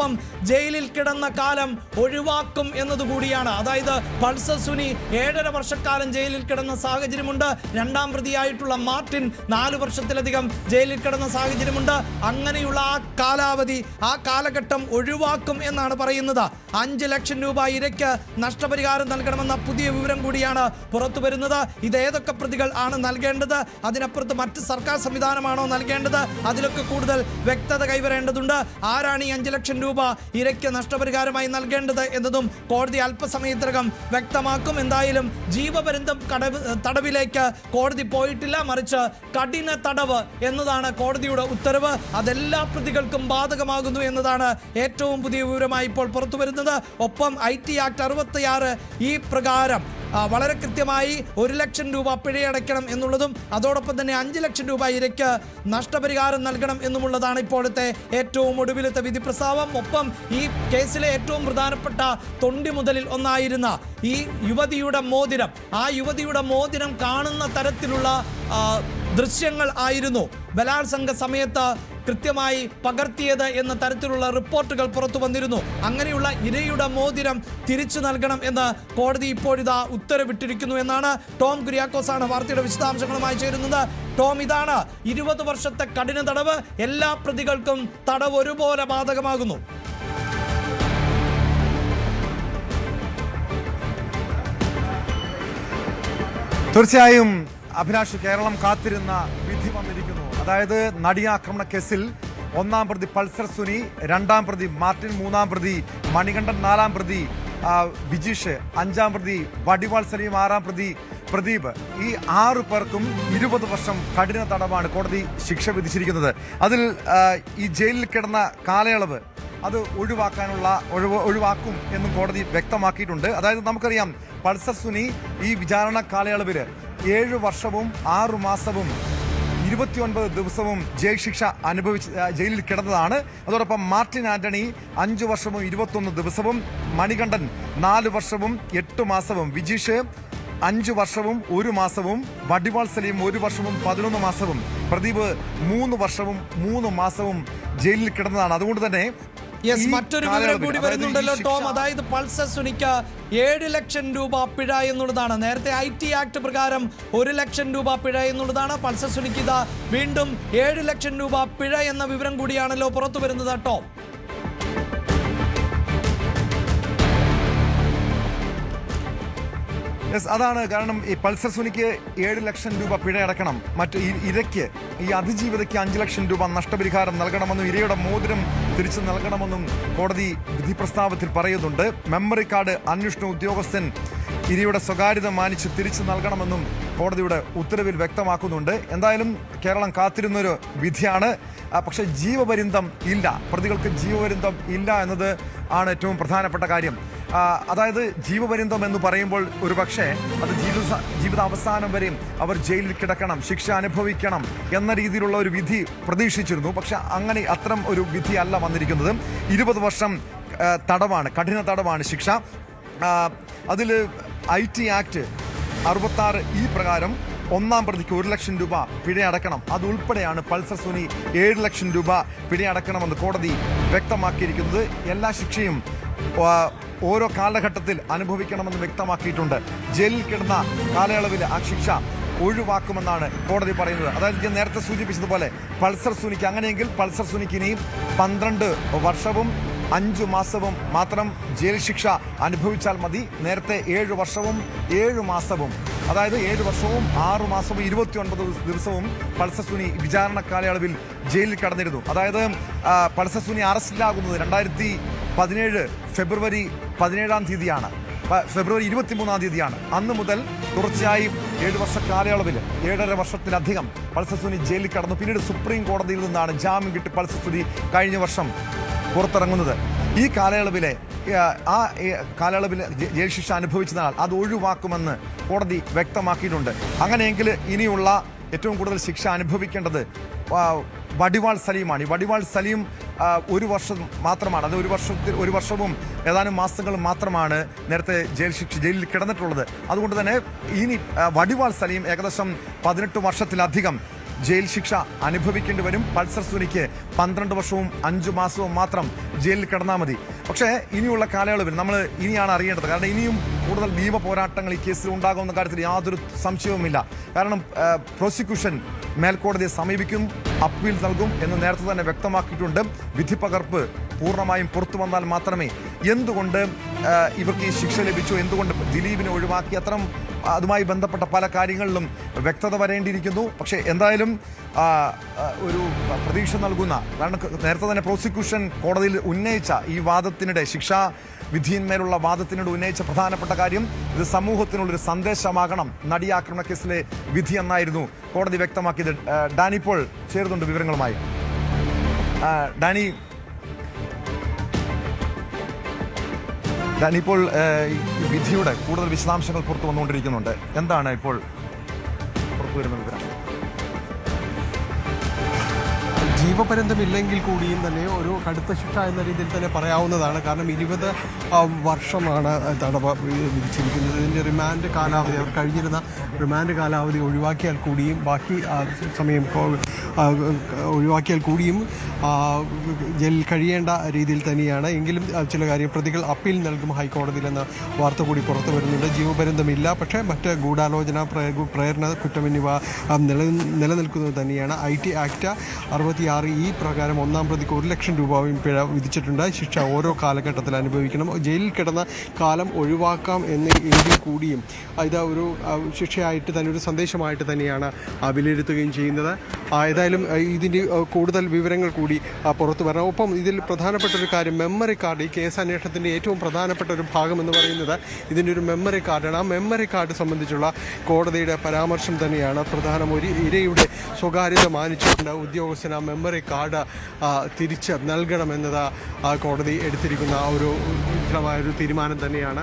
ഒപ്പം ജയിലിൽ കിടന്ന കാലം ഒഴിവാക്കും എന്നതുകൂടിയാണ്. അതായത് പൾസർ സുനി ഏഴര വർഷക്കാലം ജയിലിൽ കിടന്ന സാഹചര്യമുണ്ട്. രണ്ടാം പ്രതിയായിട്ടുള്ള മാർട്ടിൻ നാല് വർഷത്തിലധികം ജയിലിൽ കിടന്ന സാഹചര്യമുണ്ട്. അങ്ങനെയുള്ള ആ കാലാവധി ആ കാലഘട്ടം ഒഴിവാക്കും എന്നാണ് പറയുന്നത്. അഞ്ച് ലക്ഷം രൂപ ഇരയ്ക്ക് നഷ്ടപരിഹാരം നൽകണമെന്ന പുതിയ വിവരം കൂടിയാണ് പുറത്തു വരുന്നത്. ഇത് ഏതൊക്കെ പ്രതികൾ ആണ് നൽകേണ്ടത്? അതിനപ്പുറത്ത് മറ്റ് സർക്കാർ സംവിധാനമാണോ നൽകേണ്ടത്? അതിലൊക്കെ കൂടുതൽ വ്യക്തത കൈവരേണ്ടതുണ്ട്. ആരാണ് ഈ അഞ്ച് ലക്ഷം രൂപ ഇരയ്ക്ക് നഷ്ടപരിഹാരമായി നൽകേണ്ടത് എന്നതും കോടതി അല്പസമയത്തിനകം വ്യക്തമാക്കും. എന്തായാലും ജീവപര്യന്തം കടവ് തടവിലേക്ക് കോടതി പോയിട്ടില്ല. മറിച്ച് കഠിന തടവ് എന്നതാണ് കോടതിയുടെ ഉത്തരവ്. അതെല്ലാ പ്രതികൾക്കും ബാധകമാകുന്നു എന്നതാണ് ഏറ്റവും പുതിയ വിവരമായി ഇപ്പോൾ പുറത്തുവരുന്നത്. ഒപ്പം ഐ ടി ആക്ട് അറുപത്തിയാറ് ഈ പ്രകാരം വളരെ കൃത്യമായി ഒരു ലക്ഷം രൂപ പിഴയടയ്ക്കണം എന്നുള്ളതും അതോടൊപ്പം തന്നെ അഞ്ച് ലക്ഷം രൂപ ഇരയ്ക്ക് നഷ്ടപരിഹാരം നൽകണം എന്നുമുള്ളതാണ് ഇപ്പോഴത്തെ ഏറ്റവും ഒടുവിലത്തെ വിധി പ്രസ്താവം ഒപ്പം ഈ കേസിലെ ഏറ്റവും പ്രധാനപ്പെട്ട തൊണ്ടി മുതലിൽ ഒന്നായിരുന്ന ഈ യുവതിയുടെ മോതിരം. ആ യുവതിയുടെ മോതിരം കാണുന്ന തരത്തിലുള്ള ദൃശ്യങ്ങൾ ആയിരുന്നു. ബലാത്സംഗ സമയത്ത് കൃത്യമായി പകർത്തിയത് എന്ന തരത്തിലുള്ള റിപ്പോർട്ടുകൾ പുറത്തു വന്നിരുന്നു. അങ്ങനെയുള്ള ഇരയുടെ മോതിരം തിരിച്ചു നൽകണം എന്ന് കോടതി ഇപ്പോഴിതാ ഉത്തരവിട്ടിരിക്കുന്നു എന്നാണ് ടോം കുര്യാക്കോസ് ആണ് വാർത്തയുടെ വിശദാംശങ്ങളുമായി ചേരുന്നത്. ടോം ഇതാണ് ഇരുപത് വർഷത്തെ കഠിന തടവ്. എല്ലാ പ്രതികൾക്കും തടവ് ഒരുപോലെ ബാധകമാകുന്നു. തീർച്ചയായും അഭിലാഷ് കേരളം കാത്തിരുന്ന വിധി വന്നിരിക്കുന്നു. അതായത് നടിയാക്രമണ കേസിൽ ഒന്നാം പ്രതി പൾസർ സുനി രണ്ടാം പ്രതി മാർട്ടിൻ മൂന്നാം പ്രതി മണികണ്ഠൻ നാലാം പ്രതി ബിജീഷ് അഞ്ചാം പ്രതി വടിവാൾ സലീം ആറാം പ്രതി പ്രദീപ്. ഈ ആറു പേർക്കും ഇരുപത് വർഷം കഠിന തടവാണ് കോടതി ശിക്ഷ വിധിച്ചിരിക്കുന്നത്. അതിൽ ഈ ജയിലിൽ കിടന്ന കാലയളവ് അത് ഒഴിവാക്കാനുള്ള ഒഴിവ് ഒഴിവാക്കും എന്നും കോടതി വ്യക്തമാക്കിയിട്ടുണ്ട്. അതായത് നമുക്കറിയാം പൾസർ സുനി ഈ വിചാരണ കാലയളവിൽ ഏഴ് വർഷവും ആറു മാസവും ഇരുപത്തിയൊൻപത് ദിവസവും ജയിൽ ശിക്ഷ അനുഭവിച്ച് ജയിലിൽ കിടന്നതാണ്. അതോടൊപ്പം മാർട്ടിൻ ആന്റണി അഞ്ചു വർഷവും ഇരുപത്തൊന്ന് ദിവസവും മണികണ്ഠൻ നാല് വർഷവും എട്ട് മാസവും വിജീഷ് അഞ്ചു വർഷവും ഒരു മാസവും വടിവാൾ സലീം ഒരു വർഷവും പതിനൊന്ന് മാസവും പ്രദീപ് മൂന്ന് വർഷവും മൂന്ന് മാസവും ജയിലിൽ കിടന്നതാണ്. അതുകൊണ്ട് തന്നെ യെസ് മറ്റൊരു വിവരം കൂടി വരുന്നുണ്ടല്ലോ ടോം. അതായത് പൾസർ സുനിക്ക് ഏഴ് ലക്ഷം രൂപ പിഴ എന്നുള്ളതാണ്. നേരത്തെ ഐ ടി ആക്ട് പ്രകാരം ഒരു ലക്ഷം രൂപ പിഴ എന്നുള്ളതാണ്. പൾസർ സുനിക്ക് ഇതാ വീണ്ടും ഏഴ് ലക്ഷം രൂപ പിഴ എന്ന വിവരം കൂടിയാണല്ലോ പുറത്തു വരുന്നത് ടോം. യെസ് അതാണ് കാരണം ഈ പൾസർ സുനിക്ക് ഏഴ് ലക്ഷം രൂപ പിഴ അടക്കണം. മറ്റു ഇരയ്ക്ക് ഈ അതിജീവിതയ്ക്ക് അഞ്ച് ലക്ഷം രൂപ നഷ്ടപരിഹാരം നൽകണമെന്നും ഇരയുടെ മോതിരം തിരിച്ചു നൽകണമെന്നും കോടതി വിധി പ്രസ്താവത്തിൽ പറയുന്നുണ്ട്. മെമ്മറി കാർഡ് അന്വേഷണ ഉദ്യോഗസ്ഥൻ ഇരയുടെ സ്വകാര്യത മാനിച്ച് തിരിച്ചു നൽകണമെന്നും കോടതിയുടെ ഉത്തരവിൽ വ്യക്തമാക്കുന്നുണ്ട്. എന്തായാലും കേരളം കാത്തിരുന്നൊരു വിധിയാണ്. പക്ഷേ ജീവപര്യന്തം ഇല്ല. പ്രതികൾക്ക് ജീവപര്യന്തം ഇല്ല എന്നത് ആണ് ഏറ്റവും പ്രധാനപ്പെട്ട കാര്യം. അതായത് ജീവപര്യന്തം എന്ന് പറയുമ്പോൾ ഒരു പക്ഷേ അത് ജീവിത ജീവിതാവസാനം വരെയും അവർ ജയിലിൽ കിടക്കണം ശിക്ഷ അനുഭവിക്കണം എന്ന രീതിയിലുള്ള ഒരു വിധി പ്രതീക്ഷിച്ചിരുന്നു. പക്ഷെ അങ്ങനെ അത്തരം ഒരു വിധി അല്ല വന്നിരിക്കുന്നത്. ഇരുപത് വർഷം തടവാണ് കഠിന തടവാണ് ശിക്ഷ. അതിൽ ഐ ടി ആക്ട് അറുപത്താറ് ഈ പ്രകാരം ഒന്നാം പ്രതിക്ക് ഒരു ലക്ഷം രൂപ പിഴയടക്കണം. അതുൾപ്പെടെയാണ് പൾസർ സുനി ഏഴ് ലക്ഷം രൂപ പിഴയടക്കണമെന്ന് കോടതി വ്യക്തമാക്കിയിരിക്കുന്നത്. എല്ലാ ശിക്ഷയും ഓരോ കാലഘട്ടത്തിൽ അനുഭവിക്കണമെന്ന് വ്യക്തമാക്കിയിട്ടുണ്ട്. ജയിലിൽ കിടന്ന കാലയളവിൽ ആ ശിക്ഷ ഒഴിവാക്കുമെന്നാണ് കോടതി പറയുന്നത്. അതായത് ഞാൻ നേരത്തെ സൂചിപ്പിച്ചതുപോലെ പൾസർ സുനിക്ക് അങ്ങനെയെങ്കിൽ പൾസർ സുനിക്ക് ഇനിയും പന്ത്രണ്ട് വർഷവും അഞ്ചു മാസവും മാത്രം ജയിൽ ശിക്ഷ അനുഭവിച്ചാൽ മതി. നേരത്തെ ഏഴ് വർഷവും ഏഴ് മാസവും. അതായത് ഏഴ് വർഷവും ആറു മാസവും ഇരുപത്തി ഒൻപത് ദിവസവും പൾസസുനി വിചാരണ കാലയളവിൽ ജയിലിൽ കടന്നിരുന്നു. അതായത് പൾസസുനി അറസ്റ്റിലാകുന്നത് രണ്ടായിരത്തി പതിനേഴ് ഫെബ്രുവരി പതിനേഴാം തീയതിയാണ്. ഫെബ്രുവരി ഇരുപത്തിമൂന്നാം തീയതിയാണ്. അന്ന് മുതൽ തുടർച്ചയായി ഏഴ് വർഷ കാലയളവിൽ ഏഴര വർഷത്തിലധികം പൾസസുനി ജയിലിൽ കടന്നു. പിന്നീട് സുപ്രീം കോടതിയിൽ നിന്നാണ് ജാമ്യം കിട്ടി പൾസസുനി കഴിഞ്ഞ വർഷം പുറത്തിറങ്ങുന്നത്. ഈ കാലയളവിലെ ആ, കാലയളവിൽ ജയിൽ ശിക്ഷ അനുഭവിച്ചതിനാൽ അത് ഒഴിവാക്കുമെന്ന് കോടതി വ്യക്തമാക്കിയിട്ടുണ്ട്. അങ്ങനെയെങ്കിൽ ഇനിയുള്ള ഏറ്റവും കൂടുതൽ ശിക്ഷ അനുഭവിക്കേണ്ടത് വടിവാൾ സലീമാണ്. ഈ വടിവാൾ സലീം ഒരു വർഷം മാത്രമാണ്. അത് ഒരു വർഷത്തിൽ ഒരു വർഷവും ഏതാനും മാസങ്ങൾ മാത്രമാണ് നേരത്തെ ജയിൽ ശിക്ഷ ജയിലിൽ കിടന്നിട്ടുള്ളത്. അതുകൊണ്ട് തന്നെ ഇനി വടിവാൾ സലീം ഏകദേശം പതിനെട്ട് വർഷത്തിലധികം ജയിൽ ശിക്ഷ അനുഭവിക്കേണ്ടി വരും. പൾസർ സുനിക്ക് പന്ത്രണ്ട് വർഷവും അഞ്ചു മാസവും മാത്രം ജയിലിൽ കിടന്നാൽ മതി. പക്ഷേ ഇനിയുള്ള കാലയളവിൽ നമ്മൾ ഇനിയാണ് അറിയേണ്ടത്. കാരണം ഇനിയും കൂടുതൽ നിയമ പോരാട്ടങ്ങൾ ഈ കേസിൽ ഉണ്ടാകുമെന്ന കാര്യത്തിൽ യാതൊരു സംശയവുമില്ല. കാരണം പ്രോസിക്യൂഷൻ മേൽക്കോടതിയെ സമീപിക്കും അപ്പീൽ നൽകും എന്ന് നേരത്തെ തന്നെ വ്യക്തമാക്കിയിട്ടുണ്ട്. വിധി പകർപ്പ് പൂർണമായും പുറത്തു വന്നാൽ മാത്രമേ എന്തുകൊണ്ട് ഇവർക്ക് ഈ ശിക്ഷ ലഭിച്ചു? എന്തുകൊണ്ട് ദിലീപിനെ ഒഴിവാക്കി? അത്തരം അതുമായി ബന്ധപ്പെട്ട പല കാര്യങ്ങളിലും വ്യക്തത വരേണ്ടിയിരിക്കുന്നു. പക്ഷേ എന്തായാലും ഒരു പ്രതീക്ഷ നൽകുന്ന കാരണം നേരത്തെ തന്നെ പ്രോസിക്യൂഷൻ കോടതിയിൽ ഉന്നയിച്ച ഈ വാദത്തിനിടെ ശിക്ഷാ വിധിയിന്മേലുള്ള വാദത്തിനോട് ഉന്നയിച്ച പ്രധാനപ്പെട്ട കാര്യം ഇത് സമൂഹത്തിനുള്ളൊരു സന്ദേശമാകണം. നടി ആക്രമണ കേസിലെ വിധി എന്നായിരുന്നു കോടതി വ്യക്തമാക്കിയത്. ഡാനിപ്പോൾ ചേരുന്നുണ്ട് വിവരങ്ങളുമായി. ഡാനി ഈ വിധിയുടെ കൂടുതൽ വിശദാംശങ്ങൾ പുറത്തു വന്നുകൊണ്ടിരിക്കുന്നുണ്ട്. എന്താണ് ഇപ്പോൾ പുറത്തു വരുന്ന ജീവപര്യന്തമില്ലെങ്കിൽ കൂടിയും തന്നെ ഒരു കടുത്ത ശിക്ഷ എന്ന രീതിയിൽ തന്നെ പറയാവുന്നതാണ്. കാരണം ഇരുപത് വർഷമാണ് തടവ് വിധിച്ചിരിക്കുന്നത്. ഇതിന്റെ റിമാൻഡ് കാലാവധി അവർ കഴിഞ്ഞിരുന്ന റിമാൻഡ് കാലാവധി ഒഴിവാക്കിയാൽ കൂടിയും ബാക്കി സമയം ഒഴിവാക്കിയാൽ കൂടിയും ജയിലിൽ കഴിയേണ്ട രീതിയിൽ തന്നെയാണ്. എങ്കിലും ചില കാര്യം പ്രതികൾ അപ്പീൽ നൽകും ഹൈക്കോടതിയിലെന്ന വാർത്ത കൂടി പുറത്തു വരുന്നുണ്ട്. ജീവപര്യന്തമില്ല. പക്ഷേ മറ്റ് ഗൂഢാലോചന പ്രേ- പ്രേരണ കുറ്റം എന്നിവ നില നിലനിൽക്കുന്നത് തന്നെയാണ്. ഐ ടി ആക്ട് അറുപത്തിയാറ് ഇ പ്രകാരം ഒന്നാം പ്രതിക്ക് ഒരു ലക്ഷം രൂപയും പിഴ വിധിച്ചിട്ടുണ്ട്. ശിക്ഷ ഓരോ കാലഘട്ടത്തിൽ അനുഭവിക്കണം. ജയിലിൽ കിടന്ന കാലം ഒഴിവാക്കാം എന്ന് എങ്കിൽ കൂടിയും ഇത് ഒരു ശിക്ഷയായിട്ട് തന്നെ ഒരു സന്ദേശമായിട്ട് തന്നെയാണ് വിലയിരുത്തുകയും ചെയ്യുന്നത്. ഏതായാലും ഇതിന്റെ കൂടുതൽ വിവരങ്ങൾ കൂടി പുറത്തു വരണം. ഒപ്പം ഇതിൽ പ്രധാനപ്പെട്ട ഒരു കാര്യം മെമ്മറി കാർഡ് ഈ കേസ് അന്വേഷണത്തിന്റെ ഏറ്റവും പ്രധാനപ്പെട്ട ഒരു ഭാഗം എന്ന് പറയുന്നത് ഇതിന്റെ ഒരു മെമ്മറി കാർഡാണ് ആ മെമ്മറി കാർഡ് സംബന്ധിച്ചുള്ള കോടതിയുടെ പരാമർശം തന്നെയാണ് പ്രധാനം ഒരു ഇരയുടെ സ്വകാര്യത മാനിച്ചുകൊണ്ട് ഉദ്യോഗസ്ഥന് ആ മെമ്മറി കാർഡ് തിരിച്ച് നൽകണമെന്നത് കോടതി എടുത്തിരിക്കുന്ന ഒരു ഉഗ്രമായ ഒരു തീരുമാനം തന്നെയാണ്.